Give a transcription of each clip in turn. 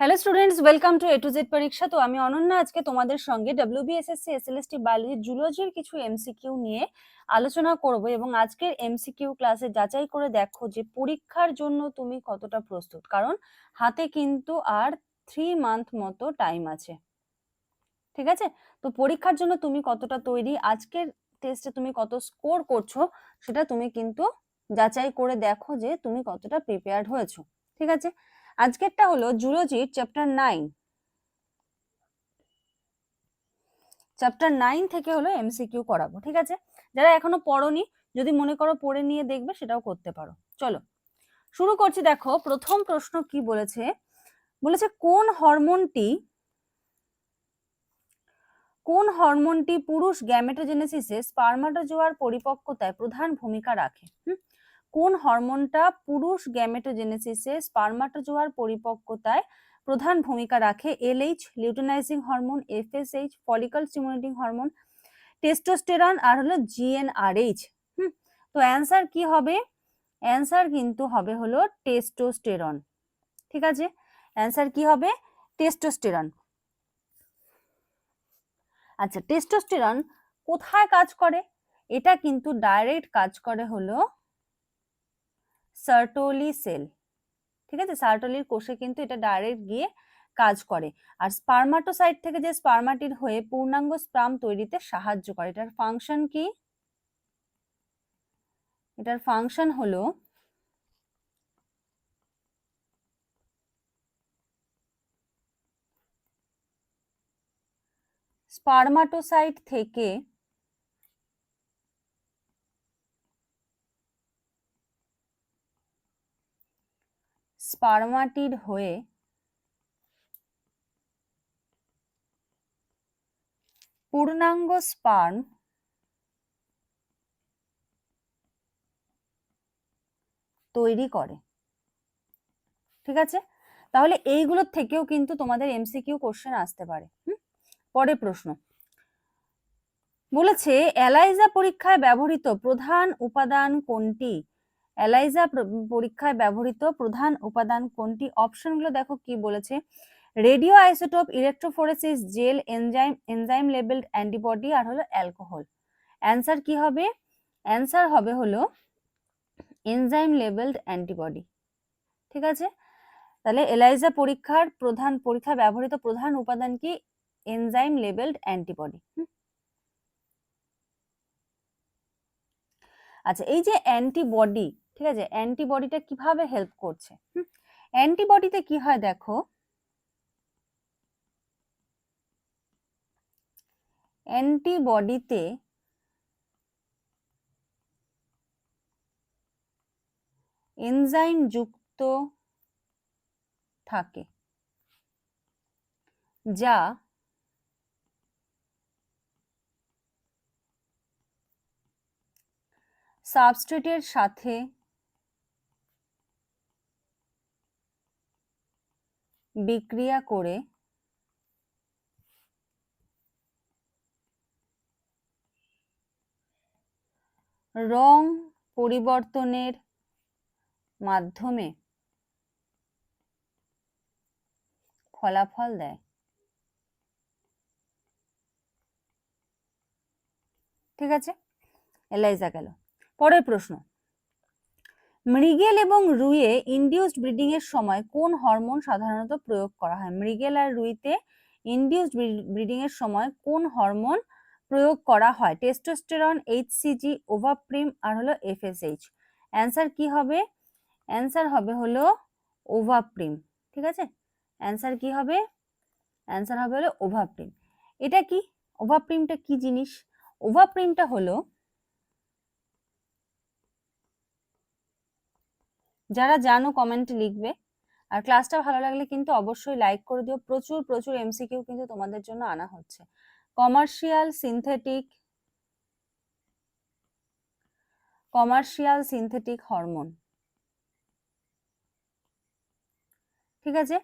Hello students welcome to A to Z পরীক্ষা তো আমি অনন্যা আজকে তোমাদের সঙ্গে ডাব্লিউবিএসএসসি এসএলএসটি বায়োলজি জুলজির কিছু এমসিকিউ নিয়ে আলোচনা করব এবং আজকের এমসিকিউ ক্লাসে যাচাই করে দেখো যে পরীক্ষার জন্য তুমি কতটা প্রস্তুত। কারণ হাতে কিন্তু আর থ্রি মান্থ মতো টাইম আছে। ঠিক আছে? তো পরীক্ষার জন্য তুমি কতটা তৈরি? আজকের টেস্টে তুমি কত স্কোর করছ? সেটা তুমি কিন্তু যাচাই করে দেখো যে তুমি কতটা প্রিপেয়ার্ড হয়েছো। ঠিক আছে? আজকেরটা হলো জুলজির চ্যাপ্টার নাইন। চ্যাপ্টার নাইন থেকে হলো এমসিকিউ করাবো, ঠিক আছে? যারা এখনও পড়নি, যদি মনে করো পড়ে নিয়ে দেখবে, সেটাও করতে পারো। চলো, শুরু করছি দেখো, প্রথম প্রশ্ন কি বলেছে? বলেছে, কোন হরমোনটি কোন হরমোনটি পুরুষ গ্যামেটোজেনেসিসে স্পার্মাটোজোয়ার পরিপক্কতায় প্রধান ভূমিকা রাখে? কোন হরমোনটা পুরুষ গ্যামেটোজেনেসিসে স্পার্মাটোজোয়ার পরিপক্কতায় প্রধান ভূমিকা রাখে? LH luteinizing hormone FSH follicle stimulating hormone testosterone আর হলো জিএনআরএইচ হুম, তো অ্যান্সার কি হবে? অ্যান্সার কিন্তু হবে হলো টেস্টোস্টেরন ঠিক আছে? অ্যান্সার কি হবে? টেস্টোস্টেরন আচ্ছা টেস্টোস্টেরন কোথায় কাজ করে? এটা কিন্তু ডাইরেক্ট কাজ করে হলো সার্টোলি সেল। ঠিক আছে? সার্টোলির কোষে কিন্তু এটা ডাইরেক্ট গিয়ে কাজ করে। আর স্পার্মাটোসাইট থেকে যে স্পার্মাটির হয়ে পূর্ণাঙ্গ স্পার্ম তৈরিতে সাহায্য করে। এটার ফাংশন কি? এটার ফাংশন হলো স্পার্মাটোসাইট থেকে স্পার্মাটির হয়ে পূর্ণাঙ্গ স্পার্ম তৈরি করে। ঠিক আছে? তাহলে এইগুলোর থেকেও কিন্তু তোমাদের এমসিকিউ কোশ্চেন আসতে পারে। পরের প্রশ্ন। বলেছে, এলাইজা পরীক্ষায় ব্যবহৃত প্রধান উপাদান কোনটি? এলাইজা পরীক্ষায় ব্যবহৃত প্রধান উপাদান কোনটি? অপশনগুলো দেখো কি বলেছে। Radio isotope electrophoresis, gel, enzyme enzyme labelled antibody আর হলো অ্যালকোহল। অ্যান্সার কি হবে? অ্যান্সার হবে হলো এনজাইম লেভেলড অ্যান্টিবডি। ঠিক আছে? তাহলে এলাইজা পরীক্ষার প্রধান, পরীক্ষায় ব্যবহৃত প্রধান উপাদান কি? Enzyme labelled antibody. আচ্ছা এই যে অ্যান্টিবডি ঠিক আছে? অ্যান্টিবডিটা কীভাবে হেল্প করছে? অ্যান্টিবডিতে কি হয় দেখো? অ্যান্টিবডিতে এনজাইম যুক্ত থাকে, যা সাবস্ট্রেটের সাথে বিক্রিয়া করে রং পরিবর্তনের মাধ্যমে ফলাফল দেয়। ঠিক আছে? এলাইজা গেল। পরের প্রশ্ন। মৃগেল এবং রুইয়ে ইন্ডিউসড ব্রিডিং এর সময় কোন হরমোন সাধারণত প্রয়োগ করা হয়? মৃগেল আর রুইতে ইন্ডিউসড ব্রিডিং এর সময় কোন হরমোন প্রয়োগ করা হয়? টেস্টোস্টেরন এইচসিজি ওভাপ্রিম আর হলো এফএসএইচ অ্যান্সার কি হবে? অ্যান্সার হবে হলো ওভাপ্রিম ঠিক আছে? অ্যান্সার কি হবে? অ্যান্সার হবে হলো ওভাপ্রিম এটা কি? ওভাপ্রিমটা কি জিনিস? ওভাপ্রিমটা হলো যারা জানো কমেন্টে লিখবে। আর ক্লাসটা ভালো লাগলে কিন্তু অবশ্যই লাইক করে দিও। প্রচুর প্রচুর এমসিকিউ কিন্তু তোমাদের জন্য আনা হচ্ছে। Commercial synthetic commercial synthetic hormone ঠিক আছে?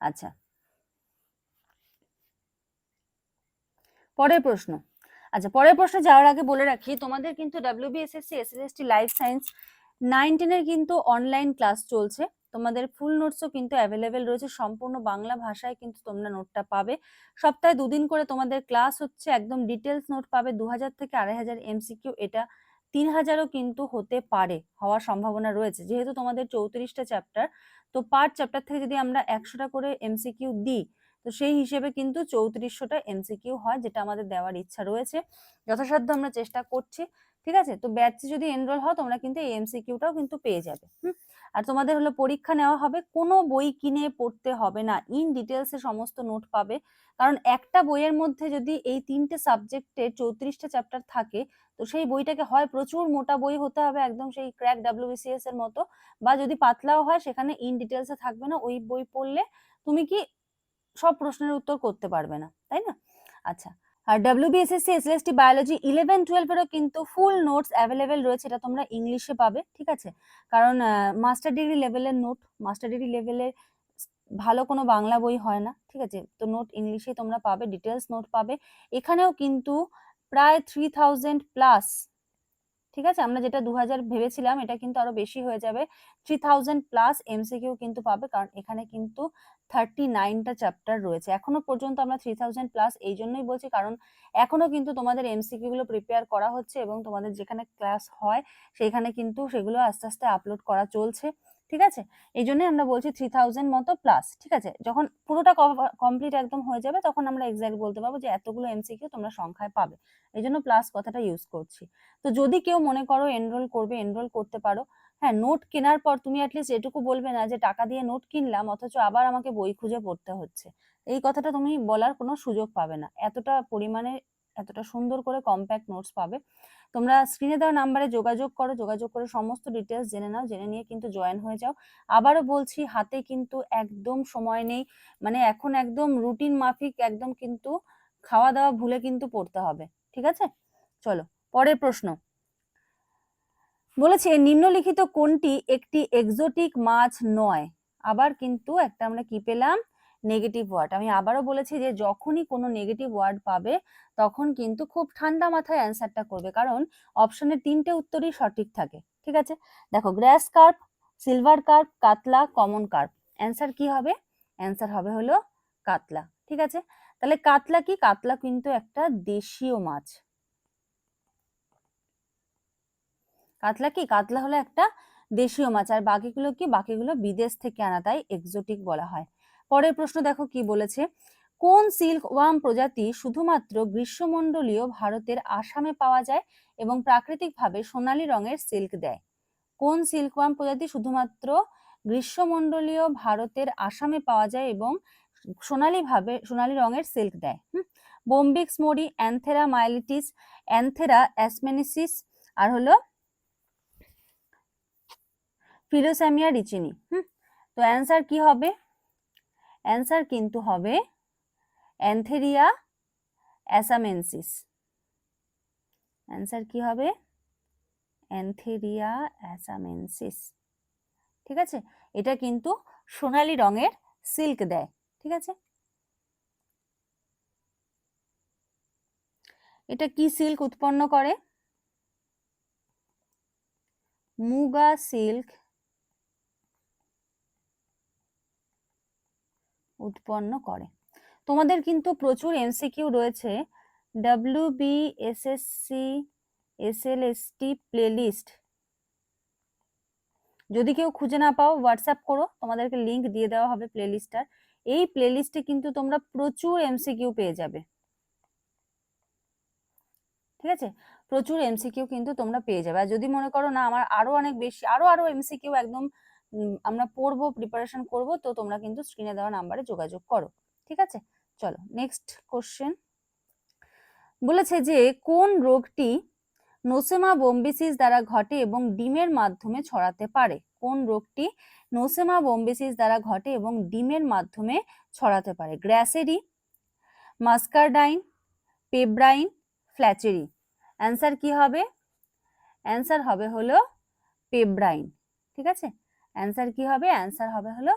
আচ্ছা। পরের প্রশ্ন। আচ্ছা পরের প্রশ্নে যাওয়ার আগে বলে রাখি, তোমাদের কিন্তু WBSSC SSST life science nine টেনের কিন্তু অনলাইন ক্লাস চলছে। তোমাদের ফুল নোটসও কিন্তু অ্যাভেলেবেল রয়েছে। সম্পূর্ণ বাংলা ভাষায় কিন্তু তোমরা নোটটা পাবে। সপ্তাহে দুদিন করে তোমাদের ক্লাস হচ্ছে, একদম ডিটেলস নোট পাবে। দু হাজার থেকে আড়াই হাজার এমসিকিউ এটা তিন হাজারও কিন্তু হতে পারে, হওয়ার সম্ভাবনা রয়েছে। যেহেতু তোমাদের চৌত্রিশটা চ্যাপ্টার তো পার চ্যাপ্টার থেকে যদি আমরা একশোটা করে এমসিকিউ দিই, তো সেই হিসেবে কিন্তু চৌত্রিশশোটা এমসিকিউ হয়, যেটা আমাদের দেওয়ার ইচ্ছা রয়েছে। যথাসাধ্য আমরা চেষ্টা করছি। ঠিক আছে? তো ব্যাচে যদি এনরোল হও, তোমরা কিন্তু এই এমসিকিউটাও কিন্তু পেয়ে যাবে। আর তোমাদের হলো পরীক্ষা নেওয়া হবে, কোনো বই কিনে পড়তে হবে না। ইন ডিটেলসে সমস্ত নোট পাবে। কারণ একটা বইয়ের মধ্যে যদি এই তিনটে সাবজেক্টে চৌত্রিশটা চ্যাপ্টার থাকে, তো সেই বইটাকে হয় প্রচুর মোটা বই হতে হবে, একদম সেই ক্র্যাক ডাব্লিউবিসিএস এর মতো। বা যদি পাতলাও হয়, সেখানে ইন ডিটেলসে থাকবে না। ওই বই পড়লে তুমি কি সব প্রশ্নের উত্তর করতে পারবে না, তাই না? আচ্ছা। আর ডাব্লিউবিএসএসসি এসএলএসটি বায়োলজি ইলেভেন টুয়েলভেরও কিন্তু ফুল নোটস অ্যাভেলেবেল রয়েছে, এটা তোমরা ইংলিশে পাবে, ঠিক আছে? কারণ মাস্টার ডিগ্রি লেভেলের নোট মাস্টার ডিগ্রি লেভেলের ভালো কোনো বাংলা বই হয় না, ঠিক আছে? তো নোট ইংলিশে তোমরা পাবে ডিটেলস নোট পাবে। এখানেও কিন্তু প্রায় থ্রি থাউজেন্ড প্লাস ঠিক আছে? আমরা যেটা দু হাজার ভেবেছিলাম, এটা কিন্তু আরও বেশি হয়ে যাবে। থ্রি থাউজেন্ড প্লাস এমসিকিউ কিন্তু পাবে, কারণ এখানে কিন্তু থার্টি নাইনটা চ্যাপ্টার রয়েছে। এখনও পর্যন্ত আমরা থ্রি থাউজেন্ড প্লাস এই জন্যই বলছি কারণ এখনও কিন্তু তোমাদের এমসিকিউ গুলো প্রিপেয়ার করা হচ্ছে এবং তোমাদের যেখানে ক্লাস হয় সেখানে কিন্তু সেগুলো আস্তে আস্তে আপলোড করা চলছে, ঠিক আছে? এই জন্যই আমরা বলছি থ্রি থাউজেন্ড মতো প্লাস ঠিক আছে? যখন পুরোটা কমপ্লিট একদম হয়ে যাবে তখন আমরা এক্সাক্ট বলতে পারব যে এতগুলো এমসিকিউ তোমরা সংখ্যায় পাবে। এই জন্য প্লাস কথাটা ইউজ করছি। তো যদি কেউ মনে করো এনরোল করবে এনরোল করতে পারো হ্যাঁ নোট কেনার পর তুমি অ্যাটলিস্ট এটুকু বলবে না যে টাকা দিয়ে নোট কিনলাম, অথচ আবার আমাকে বই খুঁজে পড়তে হচ্ছে। এই কথাটা তুমি বলার কোনো সুযোগ পাবে না। এতটা পরিমাণে, এতটা সুন্দর করে কম্প্যাক্ট নোটস পাবে। তোমরা স্ক্রিনে দেওয়া নাম্বারে যোগাযোগ করো, যোগাযোগ করে সমস্ত ডিটেলস জেনে নাও, জেনে নিয়ে কিন্তু জয়েন হয়ে যাও। আবারও বলছি, হাতে কিন্তু একদম সময় নেই। মানে এখন একদম রুটিন মাফিক, একদম কিন্তু খাওয়া দাওয়া ভুলে কিন্তু পড়তে হবে। ঠিক আছে? চলো, পরের প্রশ্ন। বলেছে, নিম্নলিখিত কোনটি একটি এক্সোটিক মাছ নয়? আবার কিন্তু একটা আমরা কি পেলাম? নেগেটিভ ওয়ার্ড আমি আবারও বলেছি যে, যখনই কোনো নেগেটিভ ওয়ার্ড পাবে, তখন কিন্তু খুব ঠান্ডা মাথায় অ্যান্সারটা করবে। কারণ অপশনের তিনটে উত্তরই সঠিক থাকে। ঠিক আছে? দেখো grass carp silver carp catla common carp answer কি হবে? অ্যান্সার হবে হলো কাতলা। ঠিক আছে? তাহলে কাতলা কি? কাতলা কিন্তু একটা দেশীয় মাছ। কাতলা কি? কাতলা হলো একটা দেশীয় মাছ, আর বাকিগুলো কি? বাকিগুলো বিদেশ থেকে আনা, তাই এক্সোটিক বলা হয়। পরের প্রশ্ন দেখো কি বলেছে? কোন সিল্ক ওয়ার্ম প্রজাতি শুধুমাত্র গ্রীষ্মমণ্ডলীয় ভারতের আসামে পাওয়া যায় এবং প্রাকৃতিকভাবে সোনালী রঙের সিল্ক দেয়? কোন সিল্ক ওয়ার্ম প্রজাতি শুধুমাত্র গ্রীষ্মমণ্ডলীয় ভারতের আসামে পাওয়া যায় এবং সোনালী ভাবে সোনালী রঙের সিল্ক দেয়? বোম্বিক্স মরি অ্যান্থেরা মাইলিটিস অ্যান্থেরা অ্যাসমেনিসিস আর হলো ফিলোসামিয়া রিচিনি, হুম? তো অ্যান্সার কি হবে? অ্যান্সার কিন্তু হবে অ্যান্থেরিয়া অ্যাসামেন্সিস অ্যান্সার কি হবে? অ্যান্থেরিয়া অ্যাসামেন্সিস ঠিক আছে? এটা কিন্তু সোনালি রঙের সিল্ক দেয়, ঠিক আছে? এটা কি সিল্ক উৎপন্ন করে? মুগা সিল্ক উৎপন্ন করে। তোমাদের কিন্তু প্রচুর এমসিকিউ রয়েছে। W B S S C S L S T playlist যদি কেউ খুঁজে না পাও হোয়াটসঅ্যাপ করো। তোমাদেরকে লিঙ্ক দিয়ে দেওয়া হবে প্লে প্লেলিস্টটার এই প্লে প্লেলিস্টে কিন্তু তোমরা প্রচুর এমসিকিউ পেয়ে যাবে। ঠিক আছে? প্রচুর এমসিকিউ কিন্তু তোমরা পেয়ে যাবে। আর যদি মনে করো না, আমার আরও অনেক বেশি, আরও আরও এমসিকিউ একদম আমরা পড়ব প্রিপারেশন করব, তো তোমরা কিন্তু স্ক্রিনে দেওয়া নাম্বারে যোগাযোগ করো, ঠিক আছে? চলো নেক্সট কোশ্চেন বলেছে যে, কোন রোগটি নোসেমা বোম্বিসিস দ্বারা ঘটে এবং ডিমের মাধ্যমে ছড়াতে পারে? কোন রোগটি নোসেমা বোম্বিসিস দ্বারা ঘটে এবং ডিমের মাধ্যমে ছড়াতে পারে? গ্র্যাসেরি, মাস্কারডাইন, পেব্রাইন, ফ্ল্যাচেরি। অ্যান্সার কি হবে? অ্যান্সার হবে হলো পেব্রাইন, ঠিক আছে? অ্যান্সার কি হবে? অ্যান্সার হবে হলো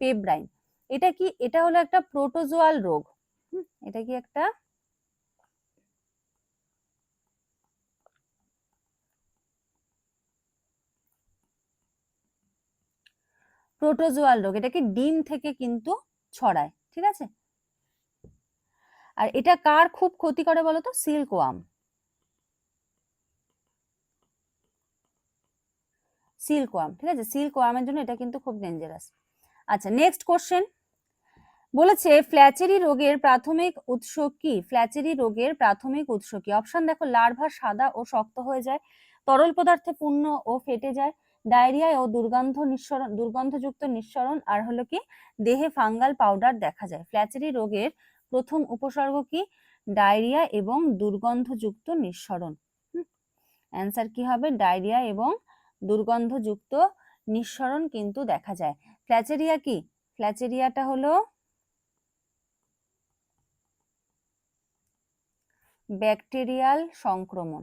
পেব্রাইন এটা কি? এটা হলো একটা প্রোটোজোয়াল রোগ। এটা কি একটা? প্রোটোজোয়াল রোগ। এটাকে ডিম থেকে কিন্তু ছড়ায়। ঠিক আছে? আর এটা কার খুব ক্ষতি করে বলতো? সিল্ক সিল্ক ওয়ার্ম ঠিক আছে? সিল্ক ওয়ার্মের জন্য এটা কিন্তু খুব ডেঞ্জারাস আচ্ছা নেক্সট কোশ্চেন বলেছে ফ্ল্যাচেরি রোগের প্রাথমিক উৎস কি? ফ্ল্যাচেরি রোগের প্রাথমিক উৎস কি? অপশন দেখো লার্ভা সাদা ও শক্ত হয়ে যায়, তরল পদার্থে পূর্ণ ও ফেটে যায় ডায়রিয়া ও দুর্গন্ধ নিঃসরণ, দুর্গন্ধযুক্ত নিঃসরণ, আর হলো কি, দেহে ফাঙ্গাল পাউডার দেখা যায়। ফ্ল্যাচেরি রোগের প্রথম উপসর্গ কি? ডায়রিয়া এবং দুর্গন্ধযুক্ত নিঃসরণ। অ্যান্সার কি হবে? ডায়রিয়া এবং দুর্গন্ধযুক্ত নিঃসরণ কিন্তু দেখা যায়। ফ্ল্যাচেরিয়া কি? ফ্ল্যাচেরিয়াটা হলো ব্যাকটেরিয়াল সংক্রমণ।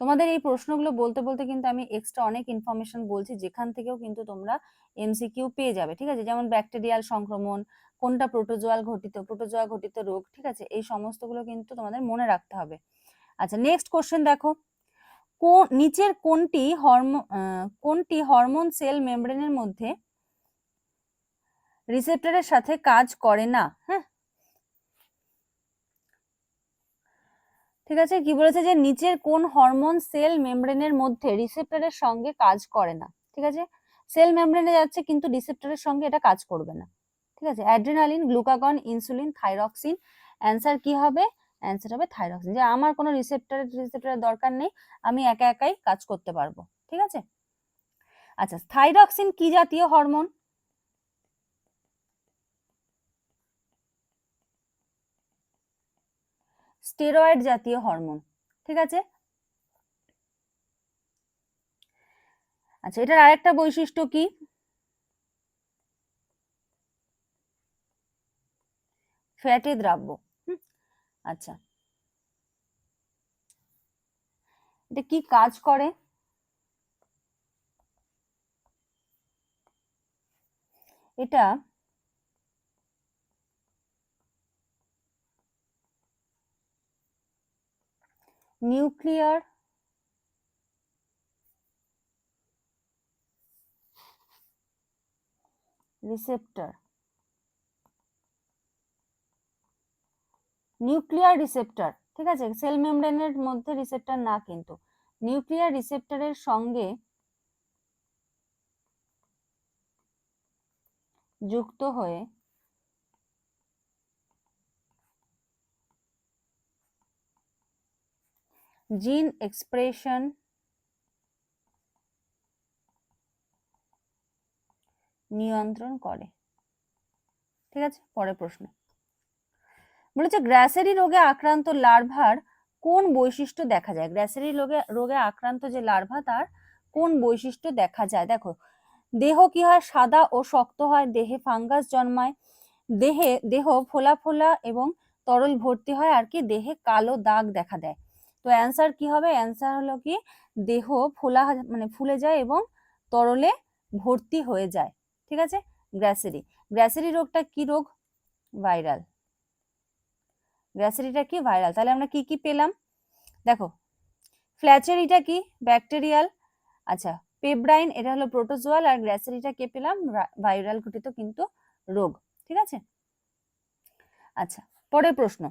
তোমাদের এই প্রশ্নগুলো বলতে বলতে কিন্তু আমি এক্সট্রা অনেক ইনফরমেশন বলছি, যেখান থেকেও কিন্তু তোমরা এমসিকিউ পেয়ে যাবে, ঠিক আছে? যেমন ব্যাকটেরিয়াল সংক্রমণ, কোনটা প্রোটোজোয়াল ঘটিত প্রোটোজোয়া ঘটিত রোগ, ঠিক আছে? এই সমস্তগুলো কিন্তু তোমাদের মনে রাখতে হবে। আচ্ছা নেক্সট কোশ্চেন দেখো। নিচের কোনটি হরমোন কোনটি হরমোন সেল মেমব্রেনের মধ্যে রিসেপ্টরের সাথে কাজ করে না? হ্যাঁ। ঠিক আছে, কি বলেছে যে নিচের কোন হরমোন সেল মেমব্রেনের মধ্যে রিসেপ্টরের সঙ্গে কাজ করে না? ঠিক আছে? সেল মেমব্রেনে যাচ্ছে কিন্তু রিসেপ্টরের সঙ্গে এটা কাজ করবে না। ঠিক আছে? Adrenaline, glucagon, insulin, thyroxine. Answer কি হবে? অ্যান্সার হবে থাইরক্সিন যে আমার কোনো রিসেপ্টরের রিসেপ্টরের দরকার নেই, আমি একা একাই কাজ করতে পারব, ঠিক আছে? আচ্ছা থাইরক্সিন কি জাতীয় হরমোন স্টেরয়েড জাতীয় হরমোন ঠিক আছে? আচ্ছা এটার আরেকটা বৈশিষ্ট্য কি? ফ্যাটি দ্রাব্য। আচ্ছা। এটা কি কাজ করে? এটা নিউক্লিয়ার রিসেপ্টর। নিউক্লিয়ার রিসেপ্টার, ঠিক আছে? সেল মেমব্রেনের মধ্যে রিসেপ্টার না কিন্তু। নিউক্লিয়ার রিসেপ্টরের সঙ্গে যুক্ত হয়ে জিন এক্সপ্রেশন নিয়ন্ত্রণ করে। ঠিক আছে? পরের প্রশ্ন। বলেছে গ্র্যাসেরি রোগে আক্রান্ত লার্ভার কোন বৈশিষ্ট্য দেখা যায়? গ্র্যাসেরি রোগে রোগে আক্রান্ত যে লার্ভা, তার কোন বৈশিষ্ট্য দেখা যায়? দেখো, দেহ কি হয়? সাদা ও শক্ত হয়, দেহে ফাঙ্গাস জন্মায়, দেহে, দেহ ফোলা ফোলা এবং তরল ভর্তি হয়, আর কি দেহে কালো দাগ দেখা দেয়। তো অ্যান্সার কি হবে? অ্যান্সার হলো কি, দেহ ফোলা মানে ফুলে যায় এবং তরলে ভর্তি হয়ে যায়। ঠিক আছে? গ্র্যাসেরি। গ্র্যাসেরি রোগটা কি রোগ? ভাইরাল। গ্র্যাসেরিটা কি ভাইরাল? তাহলে আমরা কি কি পেলাম? দেখো ফ্ল্যাচেরিটা কি? ব্যাকটেরিয়াল। আচ্ছা পেব্রাইন, এটা হলো প্রোটোজোয়াল, আর গ্র্যাসেরিটা কে পেলাম? ভাইরাল ঘটিত কিন্তু রোগ, ঠিক আছে? আচ্ছা পরের প্রশ্ন।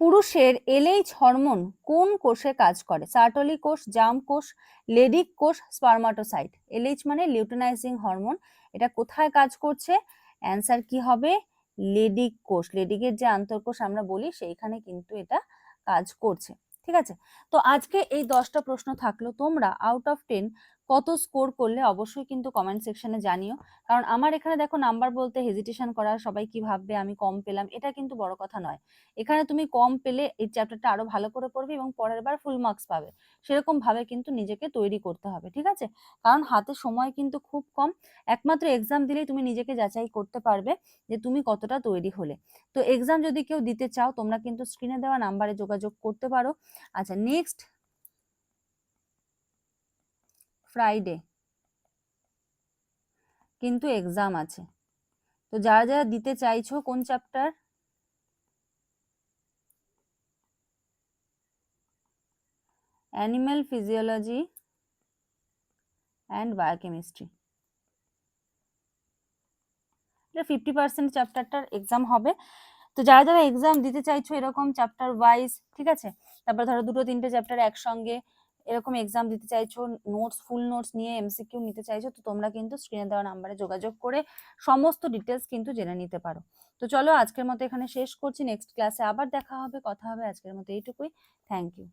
পুরুষের এলএইচ হরমোন কোন কোষে কাজ করে? সার্টলি কোষ, জাম কোষ, লেডিক কোষ, স্পার্মাটোসাইট। এলএইচ মানে লিউটেনাইজিং হরমোন। এটা কোথায় কাজ করছে? অ্যান্সার কি হবে? লেডিক কোষ লেডিকের যে আন্তঃকোষ আমরা বলি সেইখানে কিন্তু এটা কাজ করছে, ঠিক আছে? তো আজকে এই দশটা প্রশ্ন থাকল তোমরা আউট অফ টেন কত স্কোর করলে অবশ্যই কিন্তু কমেন্ট সেকশনে জানিও। কারণ আমার এখানে দেখো নাম্বার বলতে হেজিটেশন করা, সবাই কি ভাববে, আমি কম পেলাম, এটা কিন্তু বড় কথা নয়। এখানে তুমি কম পেলে এই চ্যাপ্টারটা আরও ভালো করে পড়বে এবং পরের বার ফুল মার্কস পাবে। সেরকম ভাবে কিন্তু নিজেকে তৈরি করতে হবে, ঠিক আছে? কারণ হাতে সময় কিন্তু খুব কম। একমাত্র এক্সাম দিলেই তুমি নিজেকে যাচাই করতে পারবে যে তুমি কতটা তৈরি হলে। তো এক্সাম যদি কেউ দিতে চাও, তোমরা কিন্তু স্ক্রিনে দেওয়া নাম্বারে যোগাযোগ করতে পারো। আচ্ছা নেক্সট ফ্রাইডে কিন্তু এক্সাম আছে। তো যারা যারা দিতে চাইছো কোন chapter animal physiology and biochemistry এটা ফিফটি পার্সেন্ট চ্যাপ্টারটার এক্সাম হবে। তো যারা যারা এক্সাম দিতে চাইছো এরকম চ্যাপ্টার ওয়াইজ ঠিক আছে? তারপর ধরো দুটো তিনটে চ্যাপ্টার একসঙ্গে এরকম এক্সাম দিতে চাইছো নোটস ফুল নোটস নিয়ে এমসিকিউ নিতে চাইছো, তো তোমরা কিন্তু স্ক্রিনে দেওয়া নাম্বারে যোগাযোগ করে সমস্ত ডিটেলস কিন্তু জেনে নিতে পারো। তো চলো আজকের মতো এখানে শেষ করছি নেক্সট ক্লাসে আবার দেখা হবে, কথা হবে, আজকের মতো এইটুকুই। Thank you